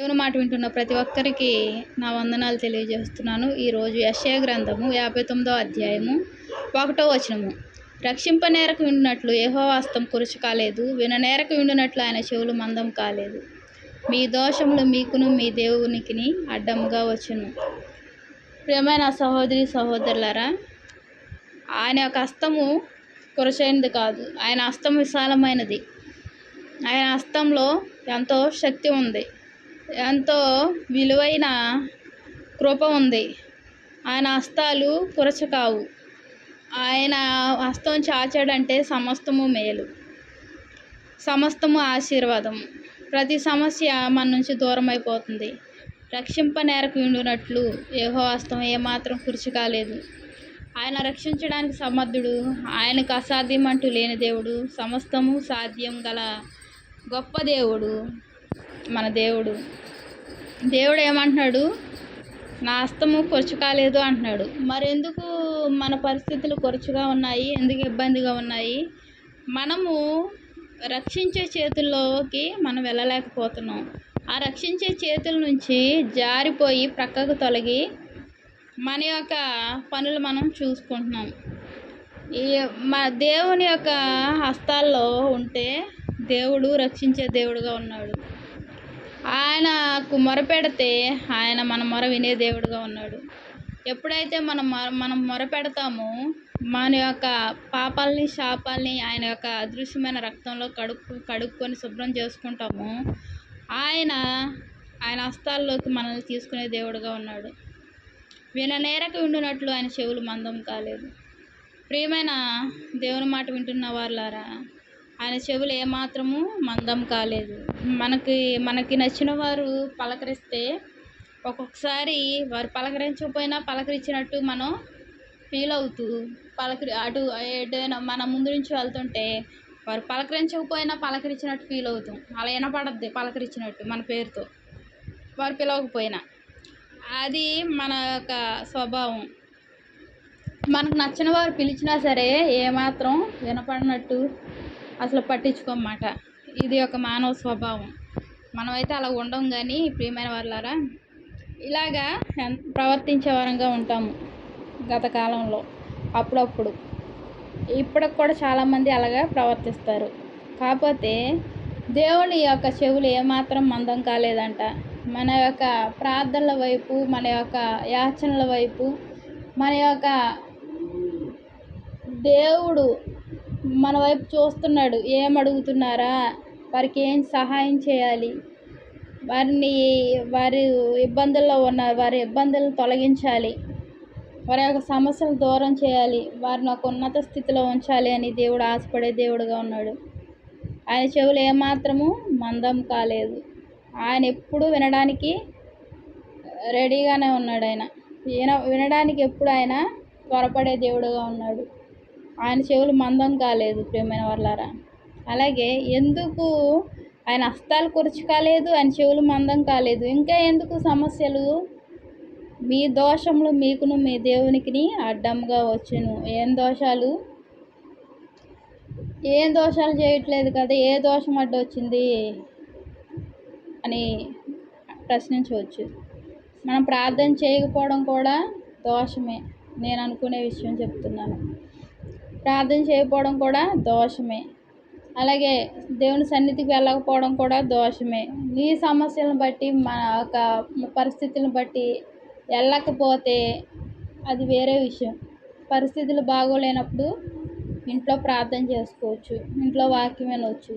దేవుని మాట వింటున్న ప్రతి ఒక్కరికి నా వందనాలు తెలియజేస్తున్నాను. ఈరోజు యశయ గ్రంథము యాభై తొమ్మిదో అధ్యాయము ఒకటో వచనము. రక్షింపనేరకు నేరకు ఏహో యహోవాస్తం కురుచు కాలేదు విననేరకు విండినట్లు ఆయన చెవులు మందం కాలేదు. మీ దోషములు మీకును మీ దేవునికిని అడ్డముగా వచ్చును. ప్రియమైన సహోదరి సహోదరులారా ఆయన యొక్క హస్తము కురచైనది కాదు ఆయన హస్తం విశాలమైనది. ఆయన హస్తంలో ఎంతో శక్తి ఉంది. ఎంతో విలువైన కృప ఉంది. ఆయన హస్తాలు కురచ కావు. ఆయన హస్తం చాచాడంటే సమస్తము మేలు. సమస్తము ఆశీర్వాదం. ప్రతి సమస్య మన నుంచి దూరం అయిపోతుంది రక్షింప నేరకు ఉండినట్లు ఏహో హస్తం ఏమాత్రం కురిచి కాలేదు. ఆయన రక్షించడానికి సమర్థుడు ఆయనకు అసాధ్యం అంటూ లేని దేవుడు సమస్తము సాధ్యం గల గొప్ప దేవుడు. మన దేవుడు. దేవుడు ఏమంటున్నాడు? నా హస్తము కొరచు కాలేదు అంటున్నాడు. మరెందుకు మన పరిస్థితులు కొరచుగా ఉన్నాయి? ఎందుకు ఇబ్బందిగా ఉన్నాయి? మనము రక్షించే చేతుల్లోకి మనం వెళ్ళలేకపోతున్నాం. ఆ రక్షించే చేతుల నుంచి జారిపోయి ప్రక్కకు తొలగి మన యొక్క పనులు మనం చూసుకుంటున్నాం. ఈ మా దేవుని యొక్క హస్తాల్లో ఉంటే దేవుడు రక్షించే దేవుడుగా ఉన్నాడు. ఆయనకు మొరపెడితే ఆయన మన మొర వినే దేవుడుగా ఉన్నాడు. ఎప్పుడైతే మనం మొర మనం మొరపెడతామో మన యొక్క పాపాలని శాపాలని ఆయన యొక్క అదృశ్యమైన రక్తంలో కడుక్కు కడుక్కొని శుభ్రం చేసుకుంటామో ఆయన ఆయన హస్తాల్లోకి మనల్ని తీసుకునే దేవుడుగా ఉన్నాడు. విన నేరకు విండునట్లు ఆయన చెవులు మందం కాలేదు. ప్రియమైన దేవుని మాట వింటున్న వాళ్ళారా ఆయన చెవులు ఏమాత్రము మందం కాలేదు. మనకి మనకి నచ్చిన వారు పలకరిస్తే ఒక్కొక్కసారి వారు పలకరించకపోయినా పలకరించినట్టు మనం ఫీల్ అవుతూ పలకరి అటు ఏదైనా మన ముందు నుంచి వెళ్తుంటే వారు పలకరించకపోయినా పలకరించినట్టు ఫీల్ అవుతాం. అలా వినపడద్ది పలకరించినట్టు మన పేరుతో వారు పిలవకపోయినా. అది మన యొక్క స్వభావం. మనకు నచ్చిన వారు పిలిచినా సరే ఏమాత్రం వినపడినట్టు అసలు పట్టించుకోమాట. ఇది ఒక మానవ స్వభావం. మనమైతే అలా ఉండం కానీ ప్రియమైన వాళ్ళారా ఇలాగా ప్రవర్తించే వారంగా ఉంటాము గత కాలంలో అప్పుడప్పుడు. ఇప్పటికి కూడా చాలామంది అలాగా ప్రవర్తిస్తారు. కాకపోతే దేవుని యొక్క చెవులు ఏమాత్రం మందం కాలేదంట. మన యొక్క ప్రార్థనల వైపు మన యొక్క యాచనల వైపు మన యొక్క దేవుడు మన వైపు చూస్తున్నాడు. ఏం అడుగుతున్నారా? వారికి ఏం సహాయం చేయాలి? వారిని వారి ఇబ్బందుల్లో ఉన్న వారి ఇబ్బందులను తొలగించాలి. వారి యొక్క సమస్యలు దూరం చేయాలి. వారిని ఒక ఉన్నత స్థితిలో ఉంచాలి అని దేవుడు ఆశపడే దేవుడుగా ఉన్నాడు. ఆయన చెవులు ఏమాత్రము మందం కాలేదు. ఆయన ఎప్పుడు వినడానికి రెడీగానే ఉన్నాడు ఆయన. విన వినడానికి ఎప్పుడు ఆయన త్వరపడే దేవుడుగా ఉన్నాడు. ఆయన చెవులు మందం కాలేదు ప్రియమైన వర్లారా. అలాగే ఎందుకు ఆయన హస్తాలు కురిచి కాలేదు ఆయన చెవులు మందం కాలేదు ఇంకా ఎందుకు సమస్యలు? మీ దోషములు మీకును మీ దేవునికి అడ్డంగా వచ్చును. ఏం దోషాలు? ఏం దోషాలు చేయట్లేదు కదా ఏ దోషం అడ్డొచ్చింది అని ప్రశ్నించవచ్చు. మనం ప్రార్థన చేయకపోవడం కూడా దోషమే. నేను అనుకునే విషయం చెప్తున్నాను. ప్రార్థన చేయకపోవడం కూడా దోషమే. అలాగే దేవుని సన్నిధికి వెళ్ళకపోవడం కూడా దోషమే. నీ సమస్యలను బట్టి మన ఒక పరిస్థితులను బట్టి వెళ్ళకపోతే అది వేరే విషయం. పరిస్థితులు బాగోలేనప్పుడు ఇంట్లో ప్రార్థన చేసుకోవచ్చు ఇంట్లో వాక్యం వినవచ్చు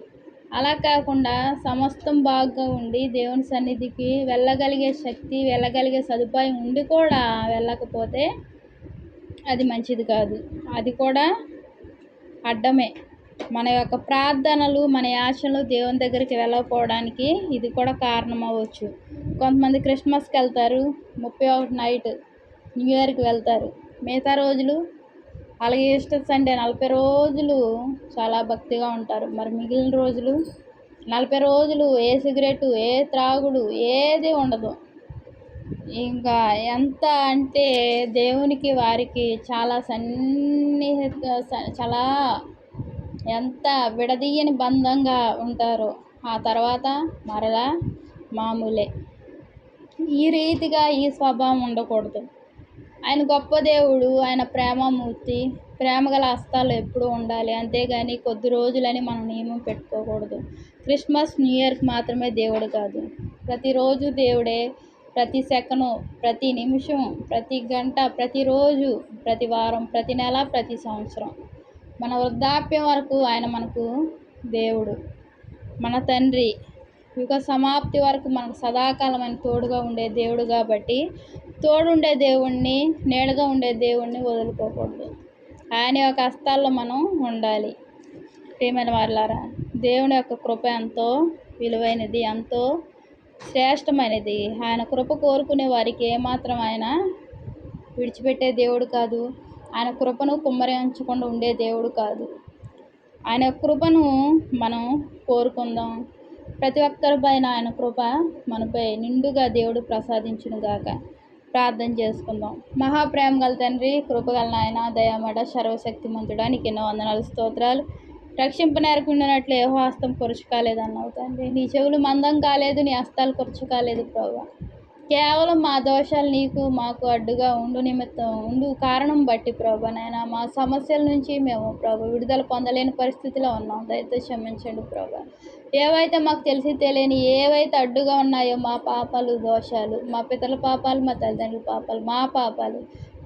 అలా కాకుండా సమస్తం బాగా ఉండి దేవుని సన్నిధికి వెళ్ళగలిగే శక్తి వెళ్ళగలిగే సదుపాయం ఉండి కూడా వెళ్ళకపోతే అది మంచిది కాదు. అది కూడా అడ్డమే. మన యొక్క ప్రార్థనలు మన యాచనలు దేవుని దగ్గరికి వెళ్ళకపోవడానికి ఇది కూడా కారణం అవ్వచ్చు కొంతమంది క్రిస్మస్కి వెళ్తారు ముప్పై ఒకటి నైట్ న్యూ ఇయర్కి వెళ్తారు. మిగతా రోజులు అలాగే ఈస్టర్ సండే నలభై రోజులు చాలా భక్తిగా ఉంటారు. మరి మిగిలిన రోజులు నలభై రోజులు ఏ సిగరెట్ ఏ త్రాగుడు ఏది ఉండదు. ఇంకా ఎంత అంటే దేవునికి వారికి చాలా సన్నిహిత చాలా ఎంత విడదీయని బంధంగా ఉంటారో. ఆ తర్వాత మరలా మామూలే. ఈ రీతిగా ఈ స్వభావం ఉండకూడదు. ఆయన గొప్ప దేవుడు ఆయన ప్రేమమూర్తి ప్రేమ గల హస్తాలు ఎప్పుడూ ఉండాలి. అంతేగాని కొద్ది రోజులని మనం నియమం పెట్టుకోకూడదు. క్రిస్మస్ న్యూ ఇయర్కి మాత్రమే దేవుడు కాదు. ప్రతిరోజు దేవుడే ప్రతి సెకను ప్రతి నిమిషం ప్రతి గంట ప్రతిరోజు ప్రతి వారం ప్రతి నెల ప్రతి సంవత్సరం. మన వృద్ధాప్యం వరకు ఆయన మనకు దేవుడు. మన తండ్రి. యుగ సమాప్తి వరకు మనకు సదాకాలమైన తోడుగా ఉండే దేవుడు కాబట్టి తోడుండే దేవుణ్ణి నేడుగా ఉండే దేవుణ్ణి వదులుకోకూడదు. ఆయన యొక్క హస్తాల్లో మనం ఉండాలి. ప్రియమైన వారిలారా దేవుని యొక్క కృప ఎంతో విలువైనది ఎంతో శ్రేష్టమైనది. ఆయన కృప కోరుకునే వారికి ఏమాత్రం ఆయన విడిచిపెట్టే దేవుడు కాదు. ఆయన కృపను కుమ్మరించకుండా ఉండే దేవుడు కాదు. ఆయన కృపను మనం కోరుకుందాం. ప్రతి ఒక్కరి పైన ఆయన కృప మనపై నిండుగా దేవుడు ప్రసాదించును గాక. ప్రార్థన చేసుకుందాం. మహాప్రేమ గల తండ్రి కృపగల నాయన దయామడ సర్వశక్తిమంతుడా నీకు ఎన్నో వందనాలు స్తోత్రాలు. రక్షింపనేరకుండానట్లు ఏ హస్తం కొరచు కాలేదన్నావు తండ్రి. నీ చెవులు మందం కాలేదు నీ హస్తాలు కొరచు కాలేదు ప్రభు కేవలం మా దోషాలు నీకు మాకు అడ్డుగా ఉండు నిమిత్తం ఉండు కారణం బట్టి ప్రభు నాయన మా సమస్యల నుంచి మేము ప్రభు విడుదల పొందలేని పరిస్థితిలో ఉన్నాం. దయతో క్షమించండి ప్రభు ఏవైతే మాకు తెలిసి తెలియని ఏవైతే అడ్డుగా ఉన్నాయో మా పాపాలు దోషాలు మా పితల పాపాలు మా తల్లిదండ్రుల పాపాలు మా పాపాలు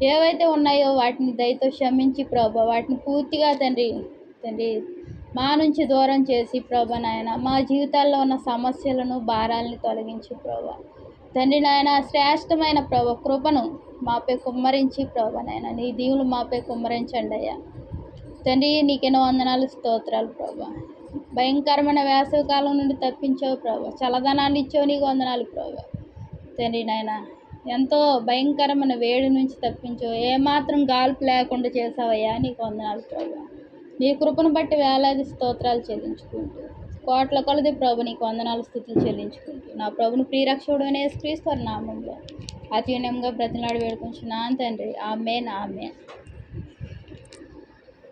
ఏవైతే ఉన్నాయో వాటిని దయతో క్షమించి ప్రభు వాటిని పూర్తిగా తండ్రి తండ్రి మా నుంచి దూరం చేసి ప్రభా నాయన మా జీవితాల్లో ఉన్న సమస్యలను భారాలను తొలగించి ప్రభా. తండ్రి నాయన శ్రేష్టమైన ప్రభ కృపను మాపై కుమ్మరించి ప్రభా నాయన నీ దీవులు మాపై కుమ్మరించండి అయ్యా. తండ్రి నీకెన్నో వందనాలు స్తోత్రాలు ప్రభా. భయంకరమైన వేసవి కాలం నుండి తప్పించావు ప్రభా. చల్లదనాన్ని ఇచ్చావు నీకు వందనాలు ప్రభా. తండ్రి నాయన ఎంతో భయంకరమైన వేడి నుంచి తప్పించావు. ఏమాత్రం గాల్పు లేకుండా చేసావయ్యా నీకు వందనాలు ప్రభా. నీ కృపను బట్టి వేలాది స్తోత్రాలు చెల్లించుకుంటూ కోట్ల కొలది ప్రభు నీకు వందనాలు స్థుతులు చెల్లించుకుంటూ నా ప్రభుని ప్రియరక్షకుడు అనే క్రీస్తు నామంలో అత్యున్నతంగా బ్రతినాడు వేడుకుంటున్నాను తండ్రి. ఆమె ఆమె